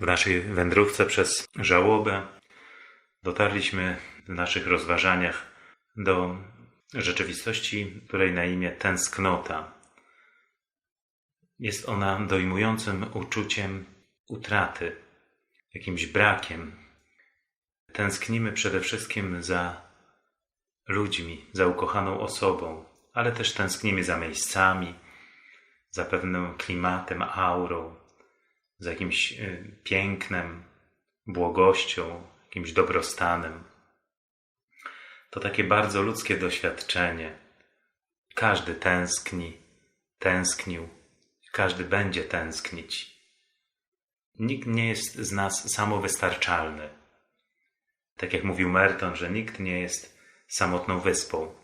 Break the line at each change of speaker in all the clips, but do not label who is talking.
W naszej wędrówce przez żałobę dotarliśmy w naszych rozważaniach do rzeczywistości, której na imię tęsknota. Jest ona dojmującym uczuciem utraty, jakimś brakiem. Tęsknimy przede wszystkim za ludźmi, za ukochaną osobą, ale też tęsknimy za miejscami, za pewnym klimatem, aurą, za jakimś y, pięknem, błogością, jakimś dobrostanem. To takie bardzo ludzkie doświadczenie. Każdy tęskni, tęsknił, każdy będzie tęsknić. Nikt nie jest z nas samowystarczalny. Tak jak mówił Merton, że nikt nie jest samotną wyspą.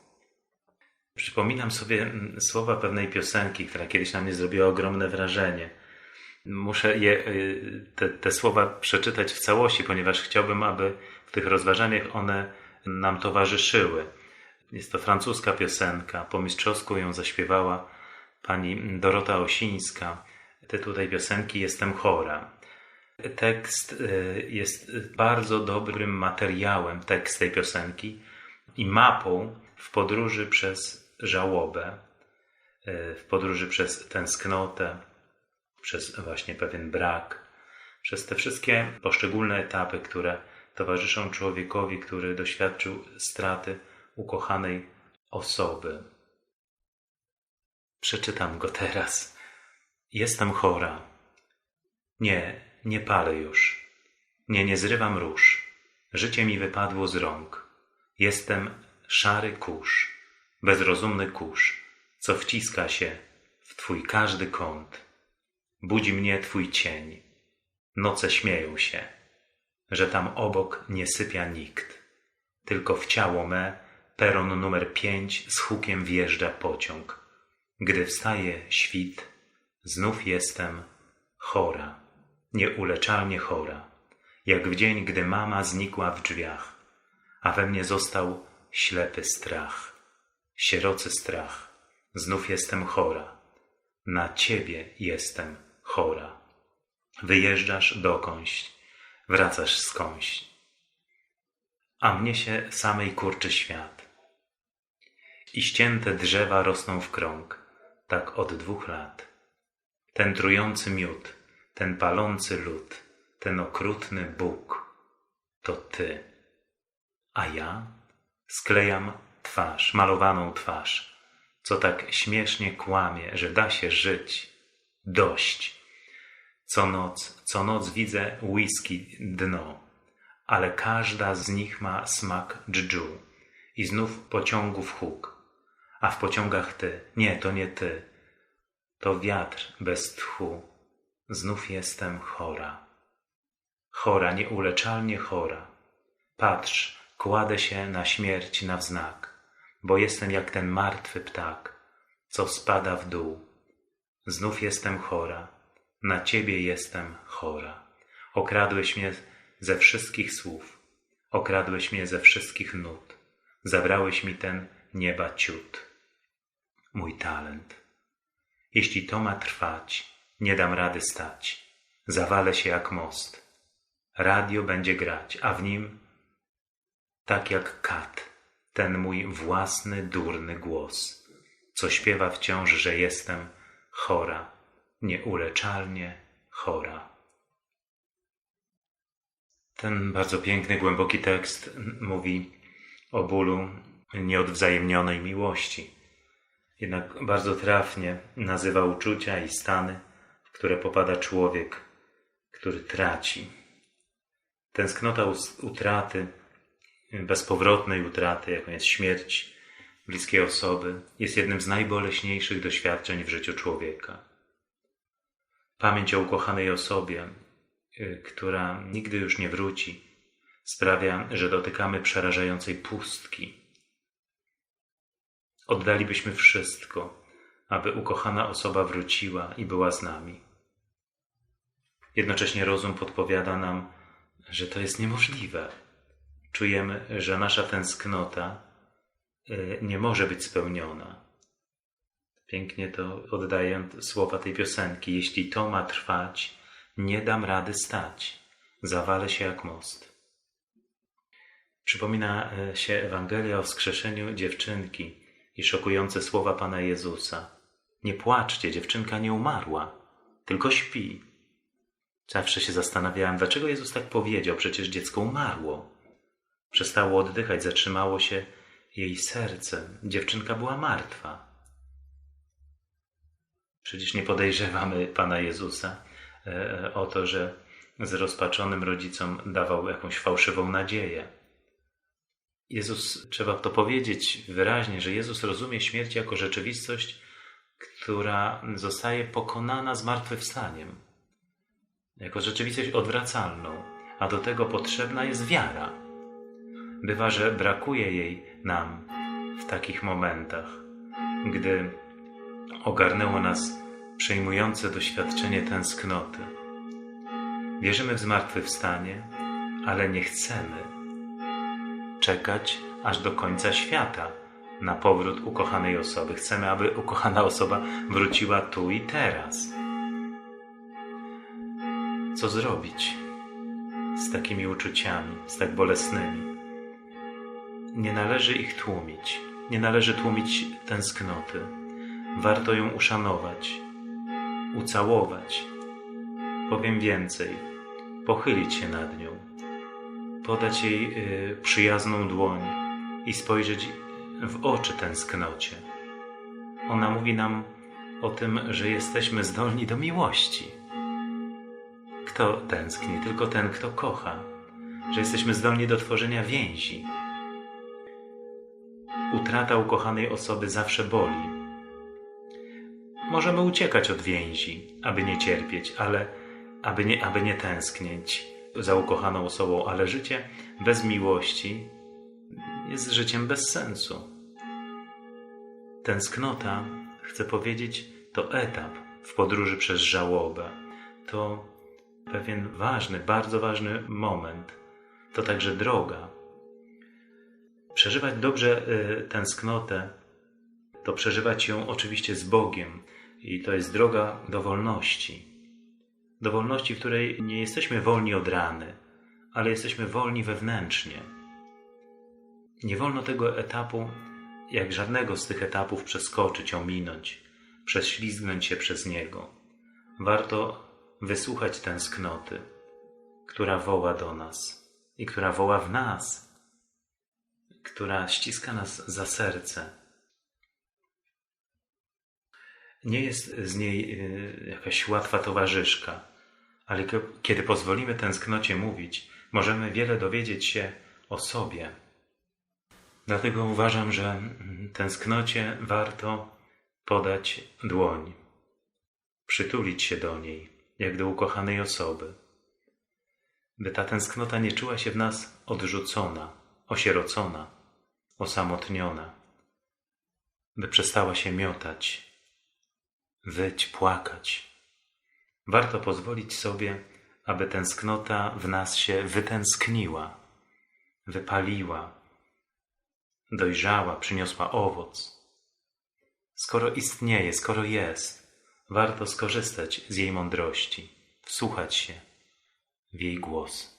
Przypominam sobie mm, słowa pewnej piosenki, która kiedyś na mnie zrobiła ogromne wrażenie. Muszę je, y, te, te słowa przeczytać w całości, ponieważ chciałbym, aby w tych rozważaniach one nam towarzyszyły. Jest to francuska piosenka. Po mistrzowsku ją zaśpiewała pani Dorota Osińska. Tytuł tej piosenki Jestem chora. Tekst y, jest bardzo dobrym materiałem, tekst tej piosenki i mapą w podróży przez żałobę, y, w podróży przez tęsknotę, przez właśnie pewien brak, przez te wszystkie poszczególne etapy, które towarzyszą człowiekowi, który doświadczył straty ukochanej osoby. Przeczytam go teraz. Jestem chora. Nie, nie palę już. Nie, nie zrywam róż. Życie mi wypadło z rąk. Jestem szary kurz, bezrozumny kurz, co wciska się w twój każdy kąt. Budzi mnie twój cień. Noce śmieją się, że tam obok nie sypia nikt. Tylko w ciało me peron numer pięć z hukiem wjeżdża pociąg. Gdy wstaje świt, znów jestem chora, nieuleczalnie chora, jak w dzień, gdy mama znikła w drzwiach, a we mnie został ślepy strach, sierocy strach. Znów jestem chora, na ciebie jestem chora. Wyjeżdżasz dokądś, wracasz skądś, a mnie się samej kurczy świat. I ścięte drzewa rosną w krąg, tak od dwóch lat. Ten trujący miód, ten palący lód, ten okrutny Bóg, to ty. A ja sklejam twarz, malowaną twarz, co tak śmiesznie kłamie, że da się żyć. Dość. Co noc, co noc widzę whisky dno, ale każda z nich ma smak dżdżu i znów pociągów huk. A w pociągach ty, nie, to nie ty, to wiatr bez tchu. Znów jestem chora. Chora, nieuleczalnie chora. Patrz, kładę się na śmierć na wznak, bo jestem jak ten martwy ptak, co spada w dół. Znów jestem chora, na ciebie jestem chora. Okradłeś mnie ze wszystkich słów, okradłeś mnie ze wszystkich nut, zabrałeś mi ten nieba ciut, mój talent. Jeśli to ma trwać, nie dam rady stać, zawalę się jak most. Radio będzie grać, a w nim, tak jak kat, ten mój własny durny głos, co śpiewa wciąż, że jestem chora, nieuleczalnie chora. Ten bardzo piękny, głęboki tekst mówi o bólu nieodwzajemnionej miłości. Jednak bardzo trafnie nazywa uczucia i stany, w które popada człowiek, który traci. Tęsknota utraty, bezpowrotnej utraty, jaką jest śmierć bliskiej osoby, jest jednym z najboleśniejszych doświadczeń w życiu człowieka. Pamięć o ukochanej osobie, y, która nigdy już nie wróci, sprawia, że dotykamy przerażającej pustki. Oddalibyśmy wszystko, aby ukochana osoba wróciła i była z nami. Jednocześnie rozum podpowiada nam, że to jest niemożliwe. Czujemy, że nasza tęsknota y, nie może być spełniona. Pięknie to oddaję słowa tej piosenki. Jeśli to ma trwać, Nie dam rady stać. Zawalę się jak most. Przypomina e, się Ewangelia o wskrzeszeniu dziewczynki i szokujące słowa Pana Jezusa. Nie płaczcie, dziewczynka nie umarła, tylko śpi. Zawsze się zastanawiałem, dlaczego Jezus tak powiedział, przecież dziecko umarło. Przestało oddychać, zatrzymało się jej serce. Dziewczynka była martwa. Przecież nie podejrzewamy Pana Jezusa e, o to, że zrozpaczonym rodzicom dawał jakąś fałszywą nadzieję. Jezus, trzeba to powiedzieć wyraźnie, że Jezus rozumie śmierć jako rzeczywistość, która zostaje pokonana zmartwychwstaniem, jako rzeczywistość odwracalną, a do tego potrzebna jest wiara. Bywa, że brakuje jej nam w takich momentach, gdy ogarnęło nas przejmujące doświadczenie tęsknoty. Wierzymy w zmartwychwstanie, ale nie chcemy czekać aż do końca świata na powrót ukochanej osoby. Chcemy, aby ukochana osoba wróciła tu i teraz. Co zrobić z takimi uczuciami, z tak bolesnymi? Nie należy ich tłumić, nie należy tłumić tęsknoty. Warto ją uszanować, ucałować. Powiem więcej, pochylić się nad nią, podać jej y, przyjazną dłoń i spojrzeć w oczy tęsknocie. Ona mówi nam o tym, że jesteśmy zdolni do miłości. Kto tęskni? Tylko ten, kto kocha. Że jesteśmy zdolni do tworzenia więzi. Utrata ukochanej osoby zawsze boli. Możemy uciekać od więzi, aby nie cierpieć, ale aby nie, aby nie tęsknieć za ukochaną osobą, ale życie bez miłości jest życiem bez sensu. Tęsknota, chcę powiedzieć, to etap w podróży przez żałobę. To pewien ważny, bardzo ważny moment. To także droga. Przeżywać dobrze y, tęsknotę, to przeżywać ją oczywiście z Bogiem. I to jest droga do wolności. Do wolności, w której nie jesteśmy wolni od rany, ale jesteśmy wolni wewnętrznie. Nie wolno tego etapu, jak żadnego z tych etapów, przeskoczyć, ominąć, prześlizgnąć się przez niego. Warto wysłuchać tęsknoty, która woła do nas i która woła w nas, która ściska nas za serce. Nie jest z niej y, jakaś łatwa towarzyszka, ale kiedy pozwolimy tęsknocie mówić, możemy wiele dowiedzieć się o sobie. Dlatego uważam, że tęsknocie warto podać dłoń, przytulić się do niej, jak do ukochanej osoby, by ta tęsknota nie czuła się w nas odrzucona, osierocona, osamotniona, by przestała się miotać, wyć, płakać. Warto pozwolić sobie, aby tęsknota w nas się wytęskniła, wypaliła, dojrzała, przyniosła owoc. Skoro istnieje, skoro jest, warto skorzystać z jej mądrości, wsłuchać się w jej głos.